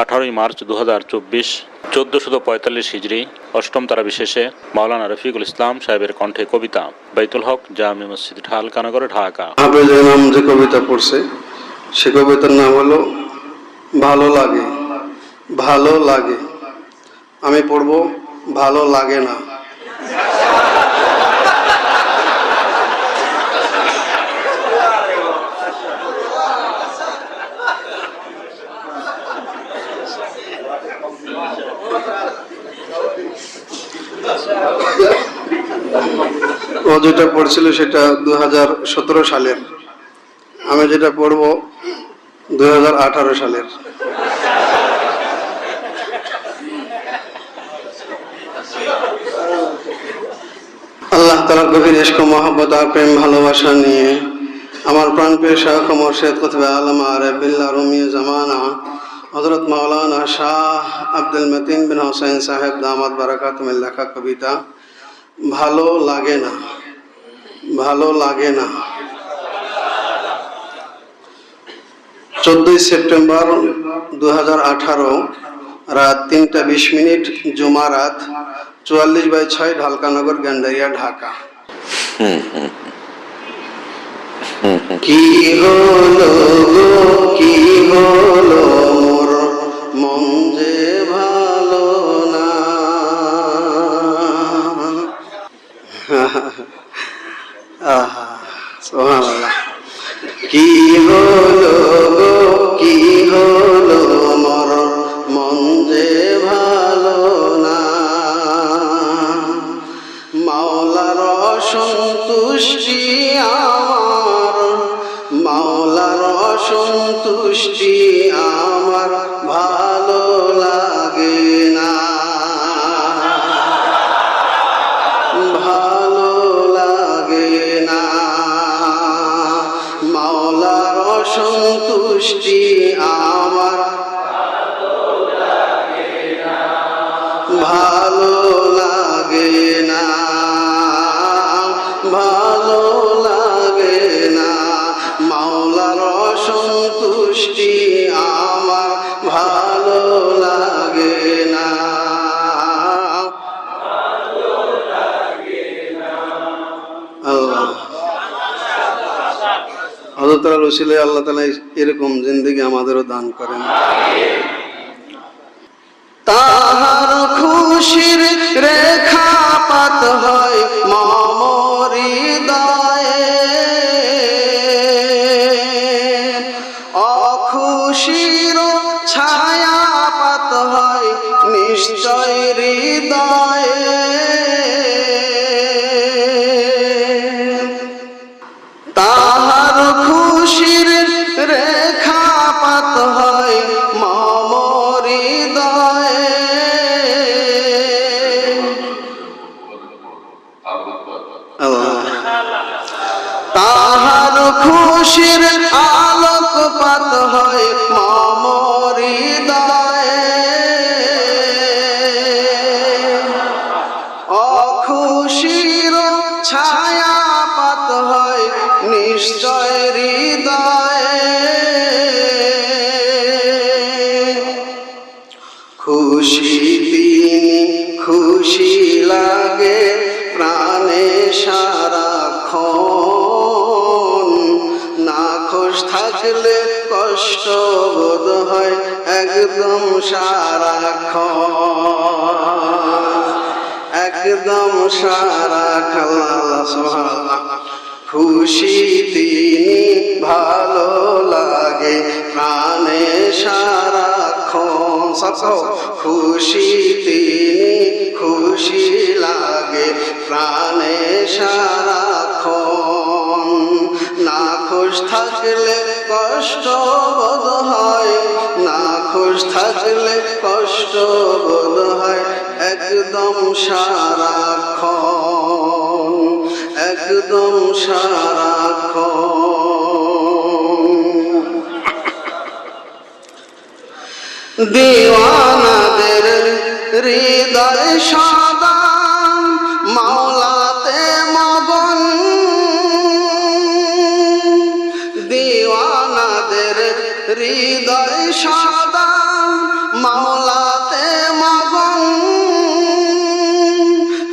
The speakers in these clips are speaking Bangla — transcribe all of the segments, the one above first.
আঠারোই মার্চ দু হাজার চব্বিশ, চোদ্দশত পঁয়তাল্লিশ হিজড়ি, অষ্টম তারা বিশেষে মাওলানা রফিকুল ইসলাম সাহেবের কণ্ঠে কবিতা, বাইতুল হক জামি মসজিদ ঢালকানগর ঢাকা। নাম যে কবিতা পড়ছে, সে কবিতার নাম হলো, ভালো লাগে ভালো লাগে। আমি পড়ব, ভালো লাগে না। যেটা পড়ছিল সেটা দু হাজার সতেরো সালের। আমি যেটা পড়ব দু হাজার আঠারো সালের। আল্লাহ তালার গভীর ইস্ক আর প্রেম ভালোবাসা নিয়ে আমার প্রাণ প্রাণপ্রিয় শাহ মোর্শেদ কুতবে আলম আরবিল্লা রুমি জামানা হজরত মাওলানা শাহ আব্দুল মতিন বিন হোসেন সাহেব দামাদ বারাকাতুমের লেখা কবিতা, ভালো লাগে না। ভালো লাগে না। চোদ্দই সেপ্টেম্বর দু হাজার আঠারো রাত তিনটা বিশ মিনিট জুমা রাত চুয়াল্লিশ বাই ছয় ঢালকানগর গ্যান্ডারিয়া ঢাকা। কি হলো গো, কি হলো মোর মন যে ভালো না। কি হলো গো, কি হলো মর মন যে ভালো না। মাওলার অসন্তুষ্টি আমার, মাওলার অসন্তুষ্টি হজরত রসিলে আল্লাহ তালা এরকম জিন্দিগি আমাদেরও দান করেন। তাহার খুশির রেখা পাত হয় দায়ে। অখুশির ছায়া পাত হয় নিশ্চয় হৃদয়ে। হয় একদম সারাক্ষণ একদম সারা খাল্লা খুশি তিনি ভালো লাগে, প্রাণে সারাক্ষণ সব। খুশি তিনি খুশ কষ্ট বোধ হয় একদম সারাক্ষণ একদম সারাক্ষণ। দিওয়ানাদের হৃদয় সদা হৃদয় সদা মামলাতে মগন।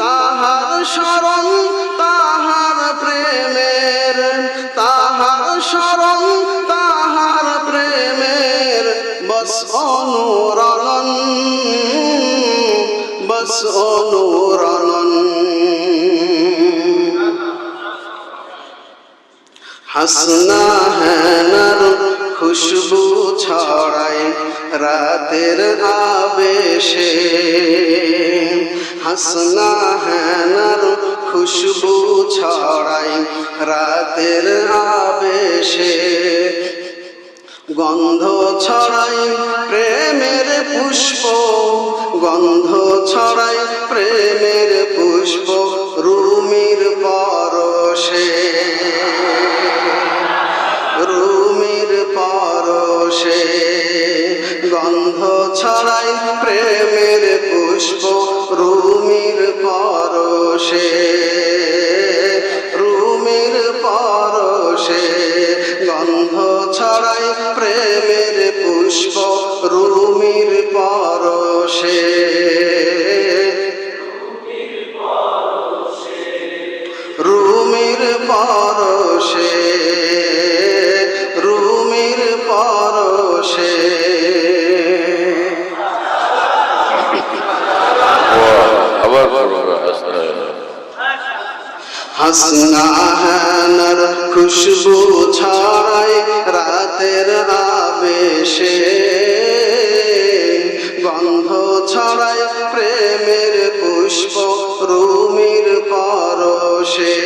তাহার শরণ তাহার প্রেমের, তাহার শরণ তাহার প্রেমের। বস অনুরণ বস অনুরণ हंसना है খুশবু ছড়ায় রাতের আবেশে। হাসনা হেনার খুশবু ছড়ায় রাতের আবেশে। গন্ধ ছড়াই প্রেমের পুষ্প, গন্ধ ছড়াই প্রেমের পুষ্প পরশে গন্ধ ছড়াই প্রেমের পুষ্প রুমির পরশে রুমির পরশে। গন্ধ ছড়াই প্রেমের পুষ্প রুমির পরশে। হাসনা হানার খুশবু ছড়ায় রাতের আবেশে। গন্ধ ছড়ায় প্রেমের পুষ্প রুমির পরশে।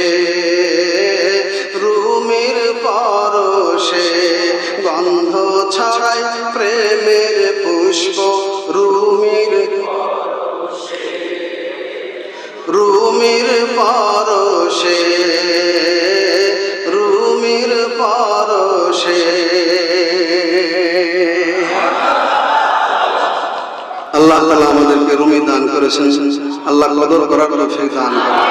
রুমির পরশে গন্ধ ছড়ায় প্রেমের পুষ্প রুমির রুমির পরশে রুমির পরশে আল্লাহ তাআলা আমাদেরকে রুমি দান করেছেন। আল্লাহ কদর করার তৌফিক দান করেন।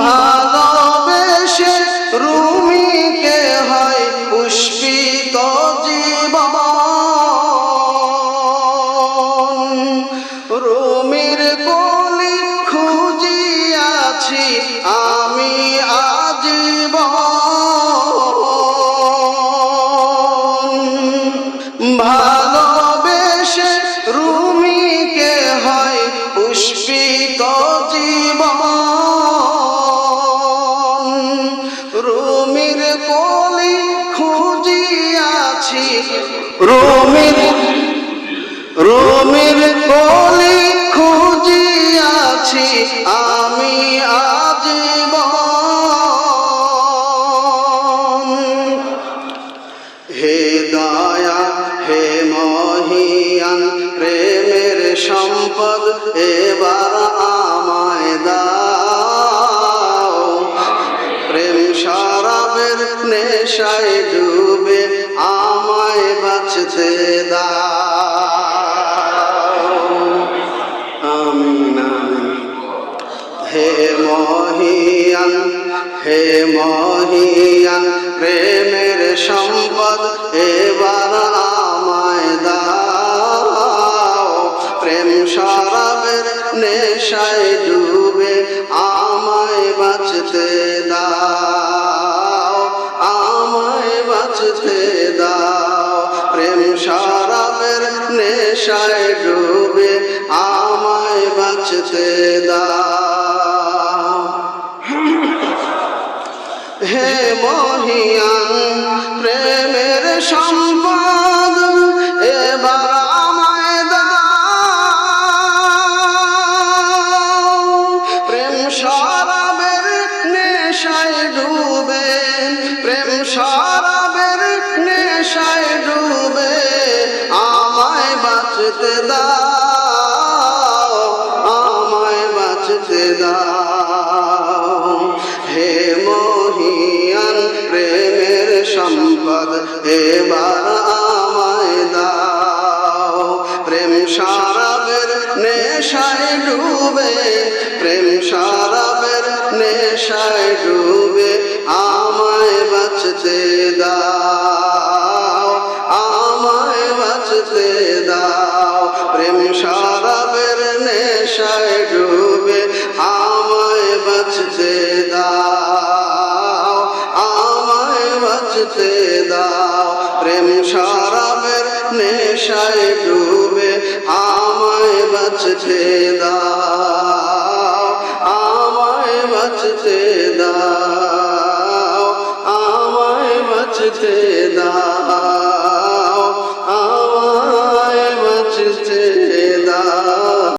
ভালোবেসে রুমিকে খুঁজিয়াছি আমি আজীবন। ভালোবেসে রুমিকে হয় পুষ্পিত জীবন। রুমির কলি খুঁজিয়াছি। রুমির রুমির কলি খুঁজিয়াছি আমি আজীবন। হে দয়া, হে মহিয়ান, প্রেমের সম্পদ এবার আমায় দাও। প্রেম শরাবের নেশায় ডুবে আমায় বাঁচতে দাও। মহিয়ান হে মহিয়ান প্রেমের সম্পদ এবার আমায় দাও। প্রেম শরাবের নেশায় ডুবে আমায় বাঁচতে দাও, আমায় বাঁচতে দাও। প্রেম শরাবের নেশায় ডুবে আমায় বাঁচতে দাও। হে মহিয়ান প্রেমের সম্পদ এবার আমায় দাও। প্রেম শরাবের নেশায় ডুবে, প্রেম শরাবের নেশায় ডুবে, আমায় বাঁচতে দাও, আমায় বাঁচতে দাও। এবার আমায় দাও। প্রেম সারাবের নেশায় ডুবে নেশায় ডুবে আমায় বাঁচতে দাও।